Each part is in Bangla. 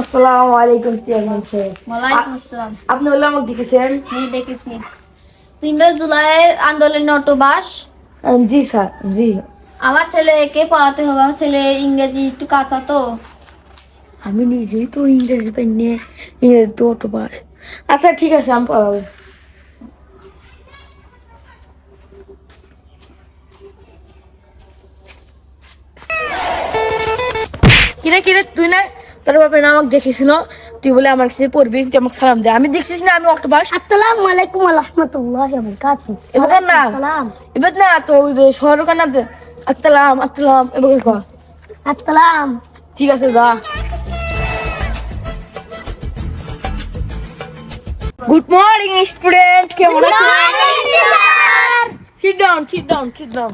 আসসালামু আলাইকুম চেয়ারম্যান সাহেব। ওয়ালাইকুম আসসালাম। আপনি হলে আমাকে দেখেছেন? আমি দেখেছি। তিনবে জুলাইয়ের আন্দোলনের অটোবাস জি স্যার জি। আমার ছেলেকে পড়াতে হবে আমার ছেলে ইংরেজি একটু কাঁচা তো। আমি নিজেই তো ইংরেজি পেন নিয়ে ইংরেজি তো অটো পাস আচ্ছা ঠিক আছে আমি পড়াবো। কিরে কিরে তুই না তোর বাপের না আমাকে দেখেছিল তুই বলে আমার কাছে পড়বি তুই আমাকে সালাম দে। আমি দেখছিস না আমি অক্টোপাস। আসসালামু আলাইকুম ওয়া রাহমাতুল্লাহি ওয়া বারাকাতুহু। এবার না সালাম এবার না তো ওই যে শহর কানা আত্তালাম আত্তালাম এবার কর আসসালাম। ঠিক আছে যা। গুড মর্নিং স্টুডেন্ট কেমন আছো? Sit down sit down sit down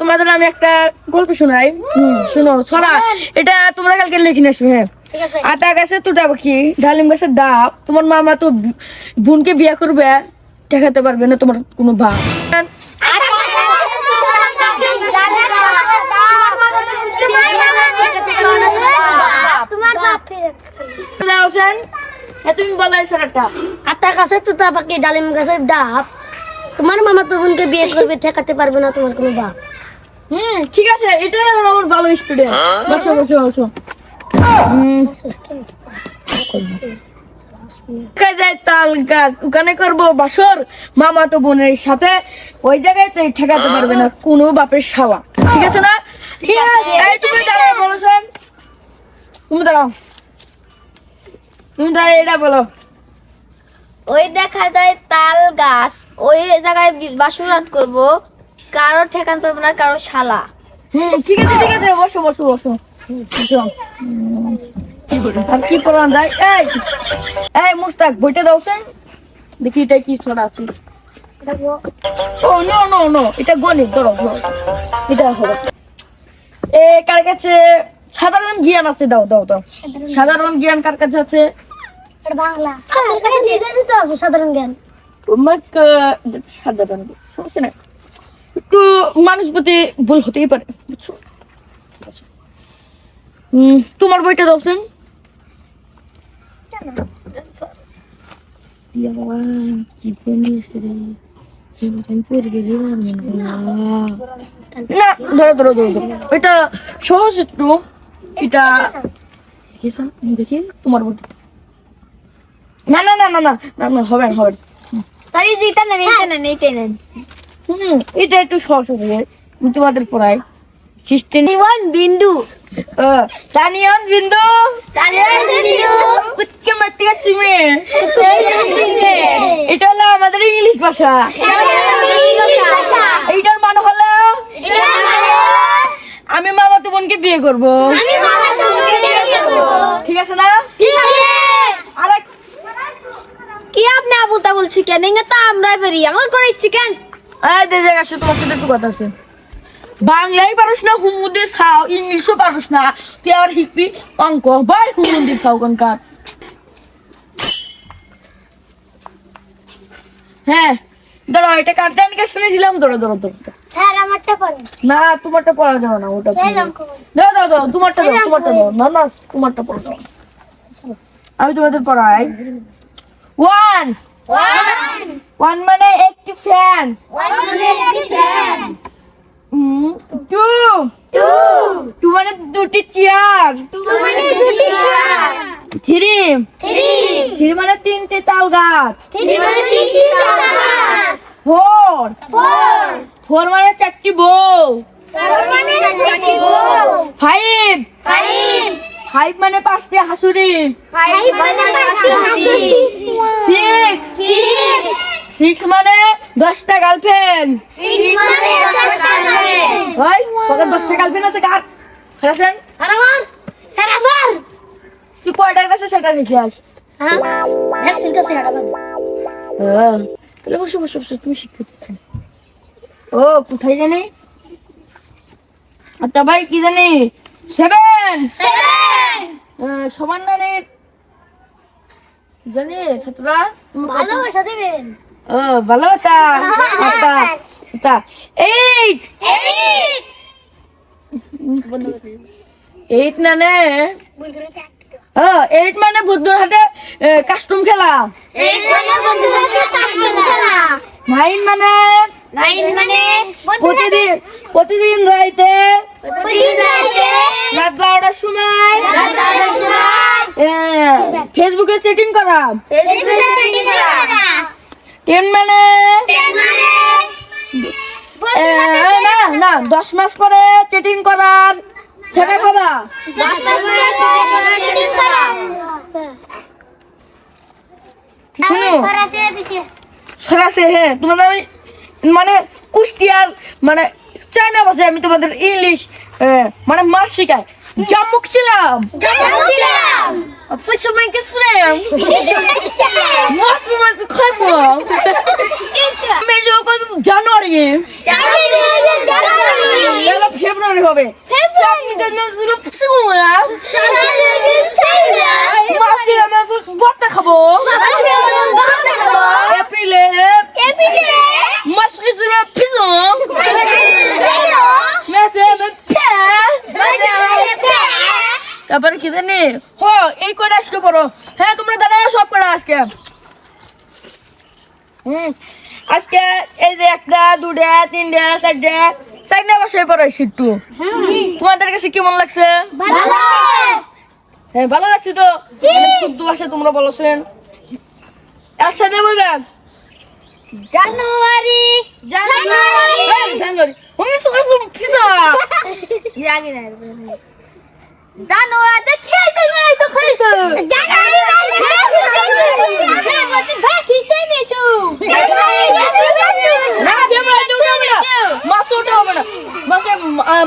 তোমাদের আমি একটা গল্প শোনাই। শোনো ছড়া এটা তোমরা কালকে লিখে আসবে হ্যাঁ? আটা গাছে তুটা পাখি ডালিম গাছের ডাব। তোমার মামা তো বোনকে বিয়ে করবে দেখাতে পারবে না তোমার কোনো ভাব। হ্যাঁ তুমি বলো এই স্যারটা আটা গাছে তুতা পাখি ডালিম গাছের ডাব। তোমার মামা তো বোনকে বিয়ে করবে ঠেকাতে পারবে না তোমার কোনো বাপ। হুম ঠিক আছে এটাই হলো আমার ভালো স্টুডেন্ট বসো বসো বসো। ওখানে করব বাসর। মামা তো বোনের সাথে ওই জায়গায় তো ঠেকাতে পারবে না কোনো বাপের শালা ঠিক আছে না? ঠিক আছে। তুমি দাঁড়াও বলেছেন তুমি দাঁড়াও। তুমি দাঁড়াও এটা বলো। ওই দেখা যায় তাল গাছ, ওই জায়গায় বাসুরাত করব, কারও ঠেকান পারব না, কারও শালা। ঠিক আছে ঠিক আছে, বসো বসো বসো। আর কি করা যায়? এই এই মুস্তাক, বইটা দাওছেন দেখি এটা কি ছড়া আছে। ও, নো নো নো, এটা গণিত ধরো। এটা এ, কার কাছে? সাধারণ জ্ঞান আছে, দাও দাও দাও। সাধারণ জ্ঞান কার কাছে আছে? এটা বাংলা। আপনার কাছে নিজেরই তো আছে সাধারণ জ্ঞান। তোমার সাধারণ সমস্যা নাই। একটু মানুষ প্রতি ভুল হতেই পারে বুঝছ? তোমার বইটা দাওছেন ইয়া বাবা, কি বই নিয়ে এসে রে? এই বইটা আমি পড়ে গেলি আর মনে হয় না। না ধরো ধরো ধরো ধরো। এটা সহজ একটু। এটা কি দেখি তোমার বইটা। না না না না না না না হবে না, হবে না। এটা নেন এইটা নেন। হুম এটা একটু সহজ আছে তোমাদের পড়াই। খ্রিস্টান ওয়ান বিন্দু তানিয়ন বিন্দু বিন্দু কুচকে এটা হলো আমাদের ইংলিশ ভাষা। এইটার মানে হলো আমি মামা তো বোনকে বিয়ে করব। ঠিক আছে না আর এক- কি আপনি আবুলতা বলছি কেন? ইঙ্গে তো আমরা বেরি আমার করে চিকেন এই দে জায়গা আসো তোমার সাথে একটু কথা আছে। বাংলাই পারস না হুমুদের সাও ইংলিশও পারস না। তুই আবার শিখবি অঙ্ক। বাই হুমুদের সাও কনকার। হ্যাঁ ধরো এটা কাটতে আমি কাছে শুনেছিলাম ধরো ধরো ধরো। স্যার আমারটা না তোমারটা পড়া যাবে না ওটা দাও দাও দাও তোমারটা দাও তোমারটা দাও না না তোমারটা পড়ো দাও আমি তোমাদের পড়াই। ওয়ান ওয়ান মানে একটি ফ্যান টু টু মানে দুটি চেয়ার থ্রি থ্রি মানে তিনটে তাল গাছ মানে ফোর ফোর মানে চারটি বউ ফাইভ ফাইভ মানে পাঁচটি হাসুরি। সিক্স। সিক্স। মানে দশটা গার্লফ্রেন্ড। হয় তোদের দশটা গার্লফ্রেন্ড আছে কার? আমার তুই কয়টার কাছে সেটা শিখিস হ্যাঁ? একদিন কাছে হাঁটাবেন তাহলে বসে বসে বসে তুমি শিক্ষিত ও কোথায় জানি? আচ্ছা ভাই কি জানি? সেভেন। নানের জানি ছাত্ররা ভালোবাসা দেবেন। ও ভালো কথা আচ্ছা এইট! এইট! মানে এইট মানে হাতে খেলা। এইট বন্ধুদের কাস্টম খেলা। নাইন মানে নাইন মানে প্রতিদিন প্রতিদিন রাইতে প্রতিদিন রাতে রাত বারোটার সময় রাত বারোটার সময় ফেসবুকে সেটিং করা। ফেসবুকে সেটিং করা। টেন মানে? মানে? না না দশ মাস পরে চেটিং করার ছেড়ে খাবা দশ মাস পরে সেটিং করা শুনো। সরাসরি হ্যাঁ তোমাদের আমি মানে কুষ্টিয়ার মানে চায়না ভাষায় আমি তোমাদের ইংলিশ মানে মার শিখাই। জামুক ছিলাম। জানুয়ারি। ফেব্রুয়ারি হবে। মিটার নজরুল ফুচুয়া মাস দিলে আমি বর্তা খাব এপ্রিলে মাস কিসিমে পিজো মেসে পে তারপরে কি জানি? হো এই কটা আজকে পড়ো হ্যাঁ তোমরা দাঁড়াও সব কটা আজকে। হুম আজকে এই যে একটা দুটা তিনটা চারটা চারটা বসে পড়াইছি একটু। তোমাদের কাছে কেমন লাগছে? হ্যাঁ ভালো লাগছে তো? শুদ্ধ ভাষা তোমরা বলছেন একসাথে বলবেন? জানুয়ারি জানুয়ারি। জানুয়ারি। উনিশশো করছ পিসা জানুয়ারিতে খেয়েছো মেরেছো খেয়েছো জানুয়ারি খেয়েছো মেরেছো না ফেব্রুয়ারিতে ওটা হবে না। না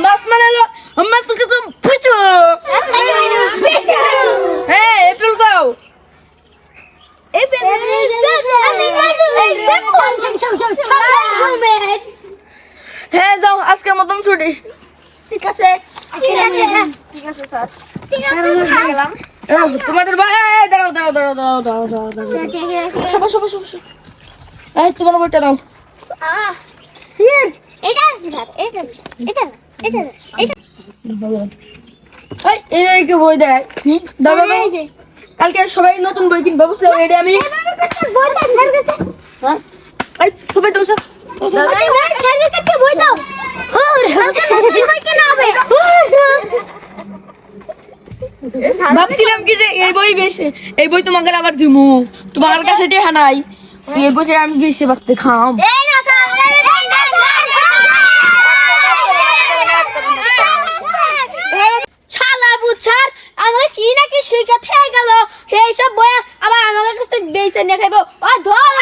মাস মানে হলো মাস কিছু পিছু হ্যাঁ এপ্রিল গাও হ্যাঁ যাও আজকের মতন ছুটি ঠিক আছে ঠিক আছে ঠিক আছে স্যার ঠিক আছে গেলাম আহ, তোমাদের ভাই দাঁড়াও দাঁড়াও দাঁড়াও দাঁড়াও দাঁড়াও দাঁড়াও দাঁড়াও সবাই সবাই সবাই সবাই এই তোমার বইটা দাও। এটা এটা এটা এটা এটা এই, এই এই কি বই দেয়? কালকে সবাই নতুন বই কিনবো বুঝছ এটা আমি হ্যাঁ? সবাই দাও স্যার বই দাও। ভাবছিলাম কি যে এই বই বেশি এই বই তোমাকে আবার দিমু। তোমার কাছে টেহা নাই। এই বসে আমি বেশি বাড়তে খাম। বুঝছার আমাকে কি না কি শিখে থেকে গেল সেই সব বই আবার আমাদের কাছে বেইছে নিয়ে খাইবো। ও ধর